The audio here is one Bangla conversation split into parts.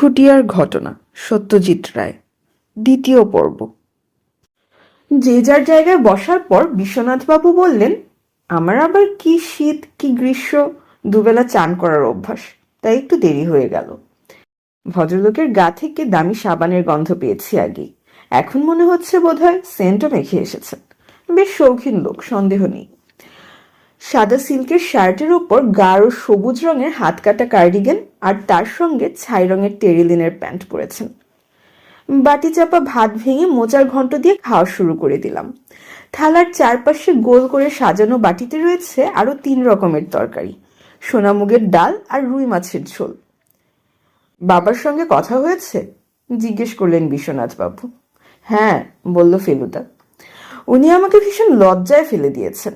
ঘুরঘুটিয়ার ঘটনা, সত্যজিৎ রায়। দ্বিতীয় পর্ব। যে যার জায়গায় বসার পর বিশ্বনাথবাবু বললেন, আমার আবার কি শীত, কি গ্রীষ্ম, দুবেলা চান করার অভ্যাস, তাই একটু দেরি হয়ে গেল। ভদ্রলোকের গা থেকে দামি সাবানের গন্ধ পেয়েছি আগে। এখন মনে হচ্ছে বোধহয় সেন্টও মেখে এসেছেন। বেশ শৌখিন লোক, সন্দেহ নেই। সাদা সিল্কের শার্টের ওপর গাঢ় সবুজ রঙের হাত কাটা কার্ডিগান আর তার সঙ্গে ছাই রঙের টেরিলিনের প্যান্ট পরেছেন। বাটি চাপা ভাত ভেঙে মোচার ঘন্ট দিয়ে খাওয়া শুরু করে দিলাম। থালার চারপাশে গোল করে সাজানো বাটিতে রয়েছে আরও তিন রকমের তরকারি, সোনামুগের ডাল আর রুই মাছের ঝোল। বাবার সঙ্গে কথা হয়েছে? জিজ্ঞেস করলেন বিশ্বনাথ বাবু। হ্যাঁ বলল ফেলুদা। উনি আমাকে ভীষণ লজ্জায় ফেলে দিয়েছেন।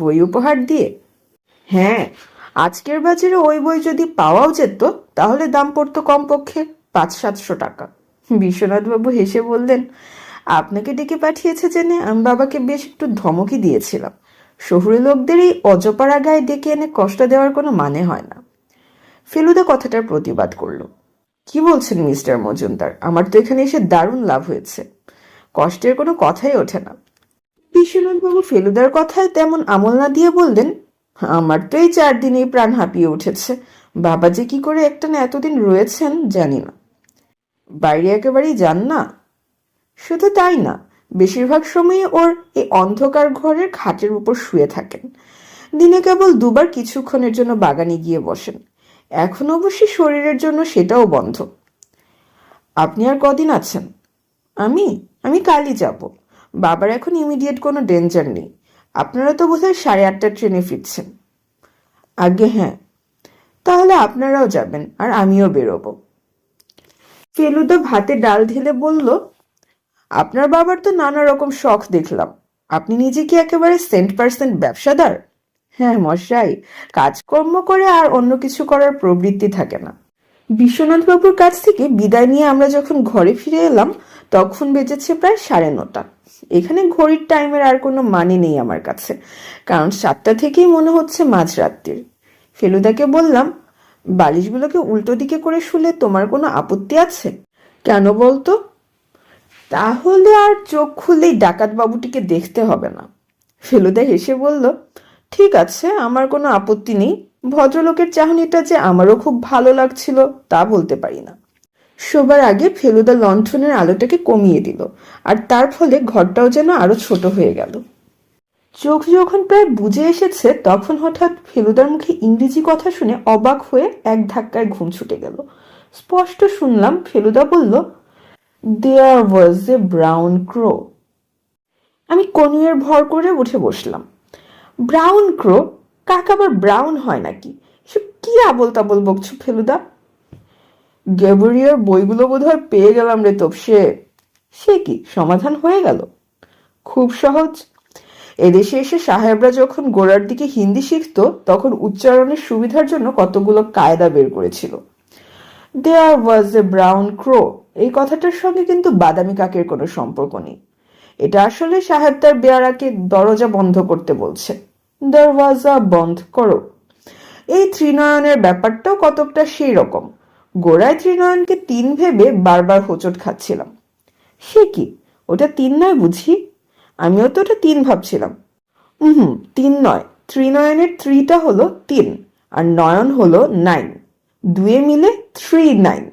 বই উপহার দিয়ে। হ্যাঁ আজকের বাজারে ওই বই যদি পাওয়াও যেত, তাহলে দাম পড়তো কমপক্ষে পাঁচ সাতশো টাকা। বিশ্বনাথবাবু হেসে বললেন, আপনাকে ডেকে পাঠিয়েছে জেনে আমি বাবাকে বেশ একটু ধমকি দিয়েছিলাম। শহুরে লোকদের এই অজপাড়া গায়ে ডেকে এনে কষ্ট দেওয়ার কোনো মানে হয় না। ফেলুদা কথাটার প্রতিবাদ করল, কি বলছেন মিস্টার মজুমদার? আমার তো এখানে এসে দারুণ লাভ হয়েছে। কষ্টের কোনো কথাই ওঠে না। বিশ্বনাথবাবু ফেলুদার কথায় তেমন আমল না দিয়ে বললেন, আমার তো এই চার দিনেই প্রাণ হাঁপিয়ে উঠেছে। বাবা যে কি করে একটা না এতদিন রয়েছেন জানি না। বাইরে একেবারেই যান না? শুধু তাই না। বেশিরভাগ সময়ে ওর এই অন্ধকার ঘরের খাটের উপর শুয়ে থাকেন। দিনে কেবল দুবার কিছুক্ষণের জন্য বাগানে গিয়ে বসেন। এখন অবশ্যই শরীরের জন্য সেটাও বন্ধ। আপনি আর কদিন আছেন? আমি আমি কালই যাব। বাবার এখন ইমিডিয়েট কোনো ডেঞ্জার নেই। আপনারা তো বোধহয় সাড়ে আটটার ট্রেনে ফিরছেন। আগে হ্যাঁ তাহলে আপনারাও যাবেন আর আমিও বেরোবো। ফেলুদা ভাতে ডাল ঢেলে বলল, আপনার বাবার তো নানা রকম শখ দেখলাম। আপনি নিজে কি একেবারে সেন্ট পার্সেন্ট ব্যবসাদার? হ্যাঁ মশাই, কাজকর্ম করে আর অন্য কিছু করার প্রবৃত্তি থাকে না। বিশ্বনাথ বাবুর কাছ থেকে বিদায় নিয়ে আমরা যখন ঘরে ফিরে এলাম, তখন বেজেছে প্রায় সাড়ে নটা। এখানে ঘড়ির টাইমের আর কোনো মানে নেই আমার কাছে। কারণ সাতটা থেকেই মনে হচ্ছে মাঝরাত্রির। ফেলুদাকে বললাম, বালিশগুলোকে উল্টো দিকে করে শুলে তোমার কোনো আপত্তি আছে? কেন বলতো? তাহলে আর চোখ খুললেই ডাকাত বাবুটিকে দেখতে হবে না। ফেলুদা হেসে বলল, ঠিক আছে, আমার কোনো আপত্তি নেই। ভদ্রলোকের চাহনিটা যে আমারও খুব ভালো লাগছিল, তা বলতে পারি না। শোবার আগে ফেলুদা লণ্ঠনের আলোটাকে কমিয়ে দিল, আর তার ফলে ঘরটাও যেন আরও ছোট হয়ে গেল। চোখ যখন প্রায় বুঝে এসেছে, তখন হঠাৎ ফেলুদার মুখে ইংরেজি কথা শুনে অবাক হয়ে এক ধাক্কায় ঘুম ছুটে গেল। স্পষ্ট শুনলাম ফেলুদা বলল দেয়ার ওয়াজ এ ব্রাউন ক্রো আমি কনুয়ের ভর করে উঠে বসলাম। ব্রাউন ক্রো কাক আবার ব্রাউন হয় নাকি? সব কি আবল তাবল বকছো ফেলুদা? গ্যাবরিয়ার বইগুলো বোধহয় পেয়ে গেলাম রে তোপসে সে কি? সমাধান হয়ে গেল? খুব সহজ। এদেশে এসে সাহেবরা যখন গোড়ার দিকে হিন্দি শিখতো, তখন উচ্চারণের সুবিধার জন্য কতগুলো কায়দা বের করেছিল। দেয়ার ওয়াজ এ ব্রাউন ক্রো এই কথাটার সঙ্গে কিন্তু বাদামি কাকের কোনো সম্পর্ক নেই। এটা আসলে সাহেব তার বেয়ারাকে দরজা বন্ধ করতে বলছে। দরওয়াজা বন্ধ করো। এই ত্রিনয়নের ব্যাপারটাও কতকটা সেই রকম। গোড়ায় ত্রিনয়নকে তিন ভেবে বারবার হোঁচট খাচ্ছিলাম। সে কি? ওটা তিন নয় বুঝি? আমিও তো ওটা তিন ভাবছিলাম। হুম তিন নয়। ত্রিনয়নের ত্রিটা হলো তিন, আর নয়ন হলো নাইন। দুয়ে মিলে থ্রি নাইন।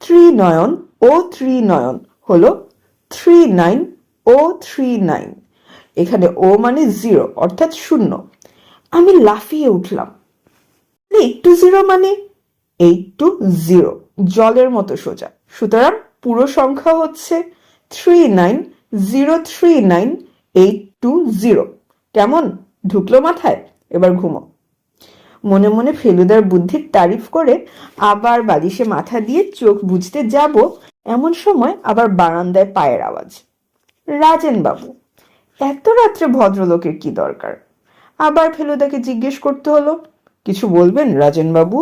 থ্রি নয়ন ও থ্রি নয়ন হলো থ্রি নাইন ও থ্রি নাইন। এখানে ও মানে জিরো, অর্থাৎ শূন্য। আমি লাফিয়ে উঠলাম। এইট টু জিরো মানে? এইট টু জিরো জলের মতো সোজা। সুতরাং পুরো সংখ্যা হচ্ছে three nine zero three nine eight two zero কেমন? ঢুকলো মাথায়? এবার ঘুমো। মনে মনে ফেলুদার বুদ্ধির তারিফ করে আবার বালিশে মাথা দিয়ে চোখ বুঝতে যাব, এমন সময় আবার বারান্দায় পায়ের আওয়াজ। রাজেন বাবু, এত রাত্রে ভদ্রলোকের কি দরকার? আবার ফেলুদাকে জিজ্ঞেস করতে হলো। কিছু বলবেন রাজেন বাবু?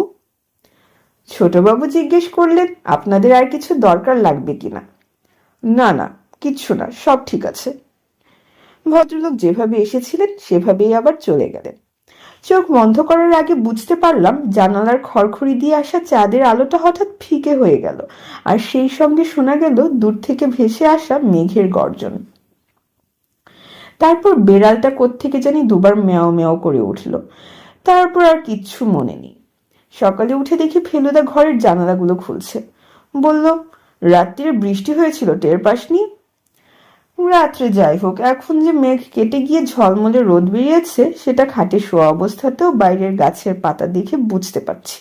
ছোটবাবু জিজ্ঞেস করলেন, আপনাদের আর কিছু দরকার লাগবে কিনা? না না, কিচ্ছু না, সব ঠিক আছে। ভদ্রলোক যেভাবে এসেছিলেন, সেভাবেই আবার চলে গেলেন। চোখ বন্ধ করার আগে বুঝতে পারলাম, জানালার খড়খড়ি দিয়ে আসা চাঁদের আলোটা হঠাৎ ফিকে হয়ে গেল, আর সেই সঙ্গে শোনা গেল দূর থেকে ভেসে আসা মেঘের গর্জন। তারপর বেড়ালটা কোত্থেকে জানি দুবার মেও মেও করে উঠল। তারপর আর কিচ্ছু মনে নেই। সকালে উঠে দেখি ফেলুদা ঘরের জানালাগুলো খুলছে। বলল, রাত্রিরে বৃষ্টি হয়েছিল, টের পাসনি? রাত্রে যাই হোক, এখন যে মেঘ কেটে গিয়ে ঝলমলে রোদ বেরিয়েছে, সেটা খাটে শোয়া অবস্থাতেও বাইরের গাছের পাতা দেখে বুঝতে পারছি।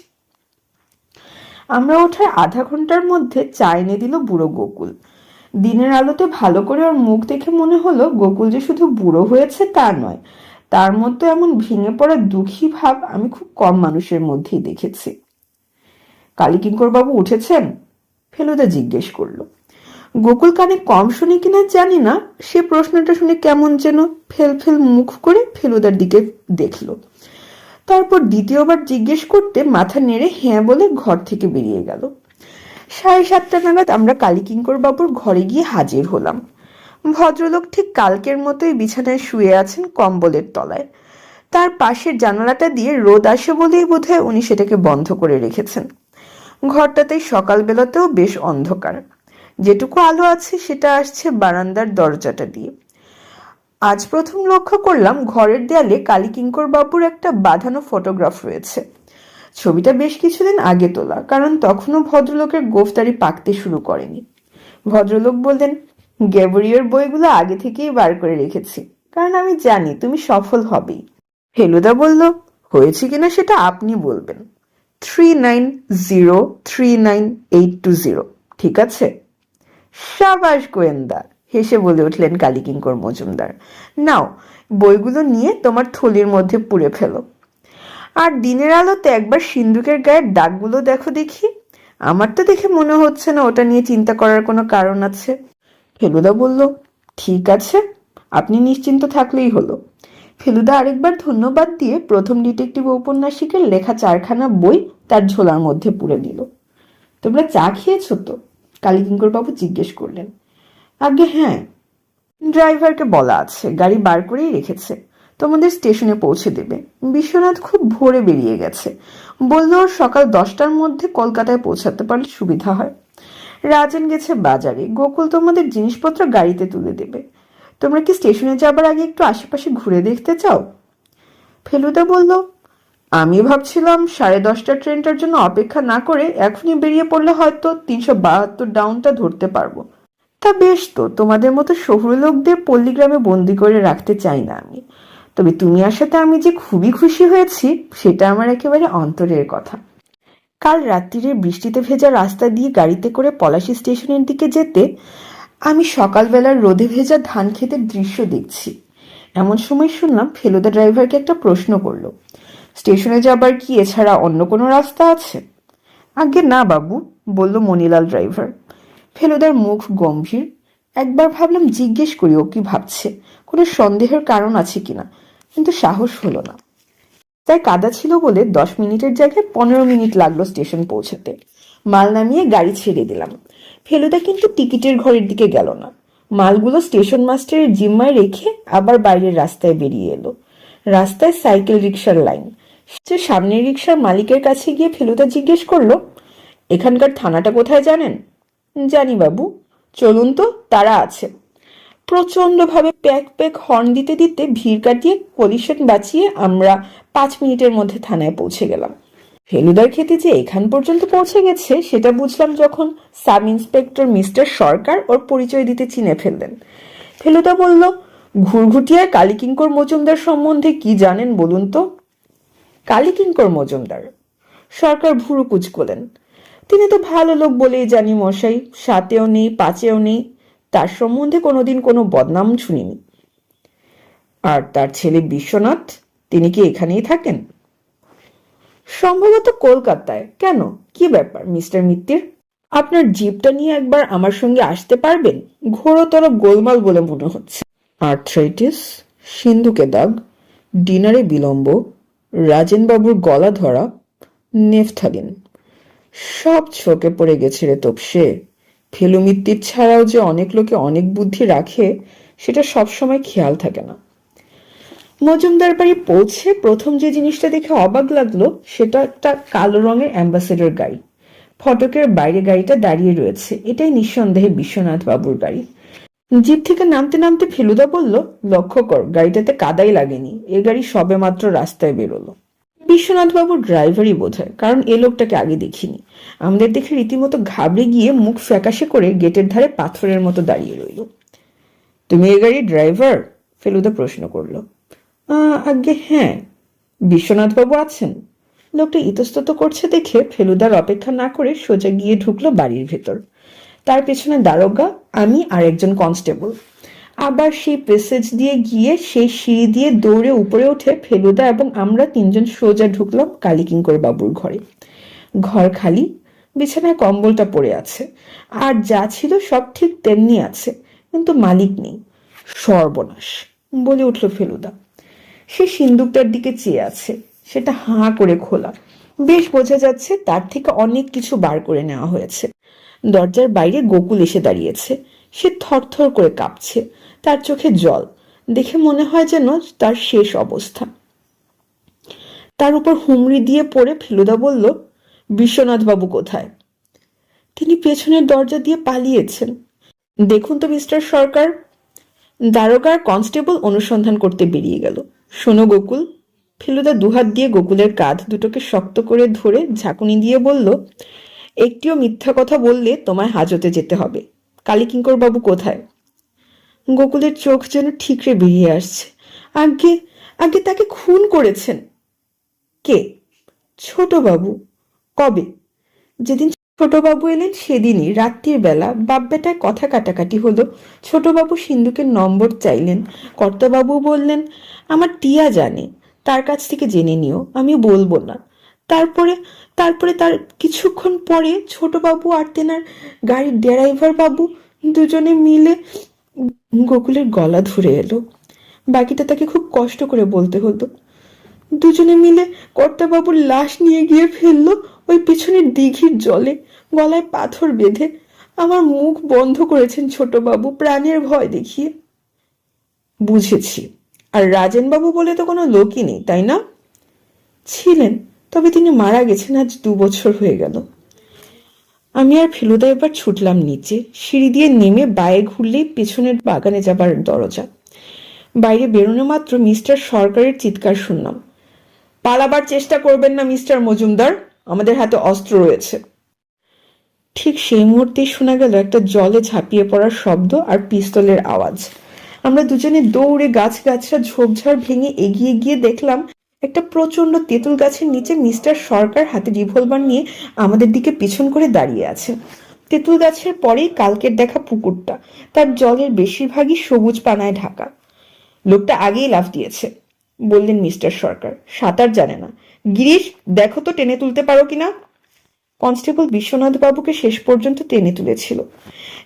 আমরা ওঠার আধা ঘণ্টার মধ্যে চা এনে দিল বুড়ো গোকুল। দিনের আলোতে ভালো করে ওর মুখ দেখে মনে হলো, গোকুল যে শুধু বুড়ো হয়েছে তা নয় তার মধ্যে এমন ভেঙে পড়া দুঃখী ভাব আমি খুব কম মানুষের মধ্যেই দেখেছি। কালীকিঙ্কর বাবু উঠেছেন, ফেলুদা জিজ্ঞেস করল, গোকুল কানে কম শুনে কিনা জানি না, সে প্রশ্নটা শুনে কেমন যেন ফেল ফেল মুখ করে ফেলুদার দিকে দেখল। তারপর দ্বিতীয়বার জিজ্ঞেস করতে মাথা নেড়ে হ্যাঁ বলে ঘর থেকে বেরিয়ে গেল। সাড়ে সাতটা নাগাদ আমরা কালীকিঙ্কর বাবুর ঘরে গিয়ে হাজির হলাম। ভদ্রলোক ঠিক কালকের মতোই বিছানায় শুয়ে আছেন কম্বলের তলায়। তার পাশের জানালাটা দিয়ে রোদ আসে বলেই বোধহয় উনি সেটাকে বন্ধ করে রেখেছেন। ঘরটাতেই সকালবেলাতেও বেশ অন্ধকার। যেটুকু আলো আছে সেটা আসছে বারান্দার দরজাটা দিয়ে। আজ প্রথম লক্ষ্য করলাম ঘরের দেয়ালে কালীকিঙ্কর বাবুর একটা বাঁধানো ফটোগ্রাফ রয়েছে। ছবিটা বেশ কিছুদিন আগে তোলা, কারণ তখনও ভদ্রলোকের গোফতারি পাকতে শুরু করেনি। ভদ্রলোক বললেন গ্যাবরিয়র বইগুলো আগে থেকেই বার করে রেখেছি, কারণ আমি জানি তুমি সফল হবেই। ফেলুদা বলল, হয়েছে কিনা সেটা আপনি বলবেন। Three nine zero three nine eight two zero ঠিক আছে? সাবাস গোয়েন্দা হেসে বলে উঠলেন কালীকিঙ্কর মজুমদার। নাও, বইগুলো নিয়ে তোমার থলির মধ্যে পুড়ে ফেলো। আর দিনের আলোতে একবার সিন্ধুকের গায়ের দাগগুলো দেখো দেখি। আমার তো দেখে মনে হচ্ছে না ওটা নিয়ে চিন্তা করার কোনো কারণ আছে। ফেলুদা বলল, ঠিক আছে, আপনি নিশ্চিন্ত থাকলেই হলো। ফেলুদা আরেকবার ধন্যবাদ দিয়ে প্রথম ডিটেকটিভ ঔপন্যাসিকের লেখা চারখানা বই তার ঝোলার মধ্যে পুরে দিল তোমরা চা খেয়েছো তো? বাবু জিজ্ঞেস করলেন। আগে হ্যাঁ। ড্রাইভারকে বলা আছে, গাড়ি বার করেই রেখেছে। তোমাদের স্টেশনে পৌঁছে দেবে। বিশ্বনাথ খুব ভোরে বেরিয়ে গেছে। বলল, সকাল দশটার মধ্যে কলকাতায় পৌঁছাতে পারলে সুবিধা হয়। রাজেন গেছে বাজারে। গোকুল তোমাদের জিনিসপত্র গাড়িতে তুলে দেবে। তোমরা কি স্টেশনে যাবার আগে একটু আশেপাশে ঘুরে দেখতে চাও? ফেলুদা বলল, আমি ভাবছিলাম সাড়ে দশটা ট্রেনটার জন্য অপেক্ষা না করে এখনই বেরিয়ে পড়লে হয়তো তিনশো বাহাত্তর ডাউনটা ধরতে পারব। তা বেশ তো, তোমাদের মতো শহুরে লোকদের পল্লীগ্রামে বন্দি করে রাখতে চাই না আমি। তবে তুমি আসাতে আমি যে খুবই খুশি হয়েছি, সেটা আমার একেবারে অন্তরের কথা। কাল রাত্রিরে বৃষ্টিতে ভেজা রাস্তা দিয়ে গাড়িতে করে পলাশী স্টেশনের দিকে যেতে আমি সকালবেলার রোদে ভেজা ধান ক্ষেতের দৃশ্য দেখছি। এমন সময় শুনলাম ফেলুদা ড্রাইভারকে একটা প্রশ্ন করল। স্টেশনে যাবার কি এছাড়া অন্য কোনো রাস্তা আছে? আগে না, বাবু, বলল মনিলাল ড্রাইভার। ফেলুদার মুখ গম্ভীর। একবার ভাবলাম জিজ্ঞেস করি ও কি ভাবছে। কোনো সন্দেহের কারণ আছে কিনা, কিন্তু সাহস হলো না। তাই কাদা ছিল বলে দশ মিনিটের জায়গায় পনেরো মিনিট লাগল স্টেশন পৌঁছাতে। মাল নামিয়ে গাড়ি ছেড়ে দিলাম। ফেলুদা কিন্তু টিকিটের ঘরের দিকে গেল না। মালগুলো স্টেশন মাস্টারের জিম্মায় রেখে আবার বাইরের রাস্তায় বেরিয়ে এলো। রাস্তায় সাইকেল রিক্সার লাইন। সে সামনের রিক্সার মালিকের কাছে গিয়ে ফেলুদা জিজ্ঞেস করল, এখানকার থানাটা কোথায় জানেন? জানি বাবু। চলুন তো, তারা আছে। প্রচণ্ডভাবে প্যাক প্যাক হর্ন দিতে দিতে ভিড় কাটিয়ে কলিশন বাঁচিয়ে আমরা পাঁচ মিনিটের মধ্যে থানায় পৌঁছে গেলাম। ফেলুদার খেতে যে এখান পর্যন্ত পৌঁছে গেছে, সেটা বুঝলাম যখন সাব ইন্সপেক্টর মিস্টার সরকার ওর পরিচয় দিতে চিনে ফেললেন। ফেলুদা বলল ঘুরঘুটিয়ায় কালীকিঙ্কর মজুমদার সম্বন্ধে কি জানেন বলুন তো? কালীকিঙ্কর মজুমদার? সরকার ভুরু কুচকলেন তিনি তো ভালো লোক বলেই জানি মশাই, সাতেও নেই, পাঁচেও নেই তার সম্বন্ধে কোনোদিন কোনো বদনাম শুনিনি। আর তার ছেলে বিশ্বনাথ, তিনি কি এখানেই থাকেন? সম্ভবত কলকাতায়। কেন? কি ব্যাপার, মিস্টার মিত্তির? আপনার জিপটা নিয়ে একবার আমার সঙ্গে আসতে পারবেন? ঘোরতর গোলমাল বলে মনে হচ্ছে। আর্থ্রাইটিস, সিন্ধুকে দাগ, ডিনারে বিলম্ব, রাজেনবাবুর গলা ধরা, নেফথালিন। সব ছোকে পড়ে গেছে রে তোপসে। ফেলুমিত্তির ছাড়াও যে অনেক লোকে অনেক বুদ্ধি রাখে, সেটা সবসময় খেয়াল থাকে না। মজুমদার বাড়ি পৌঁছে প্রথম যে জিনিসটা দেখে অবাক লাগল, সেটা একটা কালো রঙের অ্যাম্বাসেডর গাড়ি। ফটকের বাইরে গাড়িটা দাঁড়িয়ে রয়েছে। এটাই নিঃসন্দেহে বিশ্বনাথ বাবুর গাড়ি। জিপ থেকে নামতে নামতে ফেলুদা বলল, লক্ষ্য কর, গাড়িটাতে কাদাই লাগেনি। এ গাড়ি সবে মাত্র রাস্তায় বেরোলো। বিশ্বনাথ বাবুর ড্রাইভারই বোধ হয় কারণ এ লোকটাকে আগে দেখিনি। আমাদের দেখে রীতিমতো ঘাবড়ে গিয়ে মুখ ফ্যাকাশে করে গেটের ধারে পাথরের মতো দাঁড়িয়ে রইল। তুমি এ গাড়ির ড্রাইভার? ফেলুদা প্রশ্ন করল। "আহ, আজ্ঞে হ্যাঁ। বিশ্বনাথ বাবু আছেন? লোকটা ইতস্তত করছে দেখে ফেলুদার অপেক্ষা না করে সোজা গিয়ে ঢুকলো বাড়ির ভেতর। তার পেছনে দারোগা আমি আর একজন কনস্টেবল। আবার সেই প্যাসেজ দিয়ে গিয়ে সেই সিঁড়ি দিয়ে দৌড়ে উপরে উঠে ফেলুদা এবং আমরা তিনজন সোজা ঢুকলাম কালীকিঙ্কর বাবুর ঘরে। ঘর খালি, বিছানায় কম্বলটা পড়ে আছে। আর যা ছিল সব ঠিক তেমনি আছে, কিন্তু মালিক নেই, সর্বনাশ বলে উঠল ফেলুদা। সে সিন্দুকটার দিকে চেয়ে আছে, সেটা হাঁ করে খোলা। বেশ বোঝা যাচ্ছে তার থেকে অনেক কিছু বার করে নেওয়া হয়েছে। দরজার বাইরে গোকুল এসে দাঁড়িয়েছে। সে থরথর করে কাঁপছে। তার চোখে জল। দেখে মনে হয় যেন তার শেষ অবস্থা। তার উপর হুমড়ি দিয়ে পড়ে ফেলুদা বলল বিশ্বনাথ বাবু কোথায়? তিনি পেছনের দরজা দিয়ে পালিয়েছেন। দেখুন তো, মিস্টার সরকার। দারোগার কনস্টেবল অনুসন্ধান করতে বেরিয়ে গেল। শোনো গোকুল। ফেলুদা দুহাত দিয়ে গোকুলের কাঁধ দুটোকে শক্ত করে ধরে ঝাঁকুনি দিয়ে বলল, একটিও মিথ্যা কথা বললে তোমায় হাজতে যেতে হবে। কালীকিঙ্কর বাবু কোথায়? গোকুলের চোখ যেন ঠিকরে বেরিয়ে আসছে। আগে আগে তাকে খুন করেছেন। কে? ছোট বাবু কবে? যেদিন ছোটবাবু এলেন সেদিনই, রাত্রির বেলা। বাপ বেটায় কথা কাটাকাটি হলো। ছোটবাবু সিন্ধুকের নম্বর চাইলেন। কর্তাবাবু বললেন, আমার টিয়া জানে। তার কাছ থেকে জেনে নিও। আমি বলব না। তারপরে তারপরে তার কিছুক্ষণ পরে ছোটবাবু আর তেনার গাড়ির ড্রাইভার বাবু দুজনে মিলে গোকুলের গলা ধরে এলো। বাকিটা তাকে খুব কষ্ট করে বলতে হতো দুজনে মিলে কর্তাবাবুর লাশ নিয়ে গিয়ে ফেলল ওই পিছনের দিঘির জলে, গলায় পাথর বেঁধে। আমার মুখ বন্ধ করেছেন ছোটবাবু প্রাণের ভয় দেখিয়ে। বুঝেছি। আর রাজেনবাবু বলে তো কোনো লোকই নেই, তাই না? ছিলেন তবে তিনি মারা গেছেন আজ দু বছর হয়ে গেল। আমি আর ফেলুদা এবার ছুটলাম নিচে, সিঁড়ি দিয়ে নেমে বায়ে ঘুরলেই পেছনের বাগানে যাবার দরজা। বাইরে বেরোনো মাত্র মিস্টার সরকারের চিৎকার শুনলাম। পালাবার চেষ্টা করবেন না, মিস্টার মজুমদার, আমাদের হাতে অস্ত্র রয়েছে। ঠিক সেই মুহূর্তেই শোনা গেল একটা জলে ঝাঁপিয়ে পড়ার শব্দ আর পিস্তলের আওয়াজ। আমরা দুজনে দৌড়ে গাছ গাছরা ঝোপঝাড় ভেঙে এগিয়ে গিয়ে দেখলাম একটা প্রচণ্ড তেঁতুল গাছের নিচে মিস্টার সরকার হাতে রিভলভার নিয়ে আমাদের দিকে পিছন করে দাঁড়িয়ে আছে। তেঁতুল গাছের পরেই কালকের দেখা পুকুরটা, তার জলের বেশিরভাগই সবুজ পানায় ঢাকা। লোকটা আগেই লাফ দিয়েছে। বললেন মিস্টার সরকার, সাঁতার জানে না। গিরিশ, দেখো তো টেনে তুলতে পারো কিনা কনস্টেবল বিশ্বনাথ বাবুকে শেষ পর্যন্ত টেনে তুলেছিল।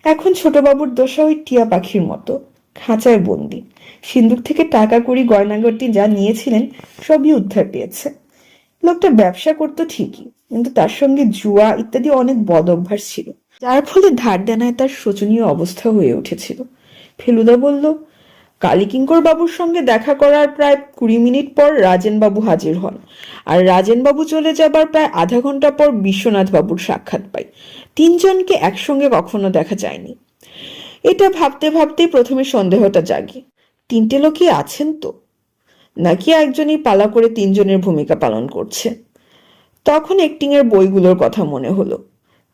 এখন ছোটবাবুর দশা ওই টিয়া পাখির মতো। খাঁচায় বন্দি। সিন্দুক থেকে টাকা কড়ি গয়নাগটি যা নিয়েছিলেন সবই উদ্ধার পেয়েছে। লোকটা ব্যবসা করতো ঠিকই, কিন্তু তার সঙ্গে জুয়া ইত্যাদি অনেক বদ অভ্যাস ছিল। যার ফলে ধার দেনায় তার শোচনীয় অবস্থা হয়ে উঠেছিল। ফেলুদা বলল, কালীকিঙ্কর বাবুর সঙ্গে দেখা করার প্রায় কুড়ি মিনিট পর রাজেন বাবু হাজির হন। আর রাজেন বাবু চলে যাবার প্রায় আধা ঘণ্টা পর বিশ্বনাথ বাবুর সাক্ষাৎ পাই। তিনজনকে একসঙ্গে কখনো দেখা যায়নি। এটা ভাবতে ভাবতেই প্রথমে সন্দেহটা জাগে। তিনটে লোকই আছেন তো? নাকি একজনই পালা করে তিনজনের ভূমিকা পালন করছে? তখন অ্যাক্টিং এর বইগুলোর কথা মনে হলো।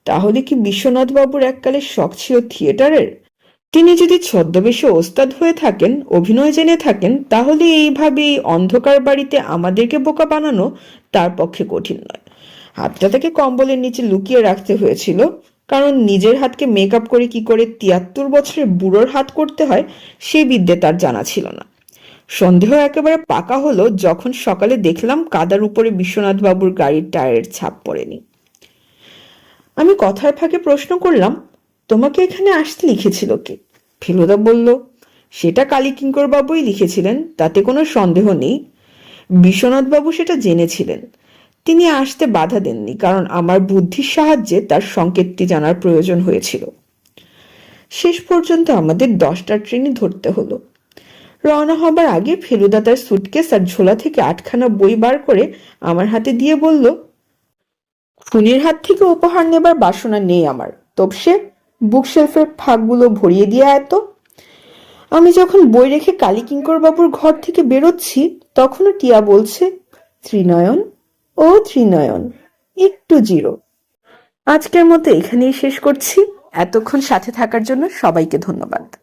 তাহলে কি বিশ্বনাথ বাবুর এককালে শখ ছিল থিয়েটারের? তিনি যদি ছদ্মবেশে ওস্তাদ হয়ে থাকেন, অভিনয় জেনে থাকেন, তাহলে এইভাবে এই অন্ধকার বাড়িতে আমাদেরকে বোকা বানানো তার পক্ষে কঠিন নয়। হাতটা তাকে কম্বলের নিচে লুকিয়ে রাখতে হয়েছিল। কারণ নিজের হাতকে মেকআপ করে কি করে তিয়াত্তর বছরের বুড়োর হাত করতে হয়, সে বিদ্যে তার জানা ছিল না। সন্দেহ একেবারে পাকা হলো যখন সকালে দেখলাম কাদার উপরে বিশ্বনাথ বাবুর গাড়ির টায়ারের ছাপ পড়েনি। আমি কথার ফাঁকে প্রশ্ন করলাম, তোমাকে এখানে আসতে লিখেছিল কে? ফেলুদা বলল, সেটা কালীকিঙ্কর বাবুই লিখেছিলেন, তাতে কোনো সন্দেহ নেই। বিশ্বনাথ বাবু সেটা জেনেছিলেন। তিনি আসতে বাধা দেননি, কারণ আমার বুদ্ধির সাহায্যে তার সংকেতটি জানার প্রয়োজন হয়েছিল। শেষ পর্যন্ত আমাদের দশটা ট্রেনে ধরতে হলো। রওনা হবার আগে ফেলুদা তার সুটকেস আর ঝোলা থেকে আটখানা বই বার করে আমার হাতে দিয়ে বলল, খুনির হাত থেকে উপহার নেবার বাসনা নেই আমার। তবসে বুকশেলফের ফাঁকগুলো ভরিয়ে দিয়ে এত আমি যখন বই রেখে কালীকিঙ্কর বাবুর ঘর থেকে বেরোচ্ছি, তখনও টিয়া বলছে, ত্রিনয়ন ও ত্রিনয়ন, একটু জিরো। আজকের মতো এখানেই শেষ করছি। এতক্ষণ সাথে থাকার জন্য সবাইকে ধন্যবাদ।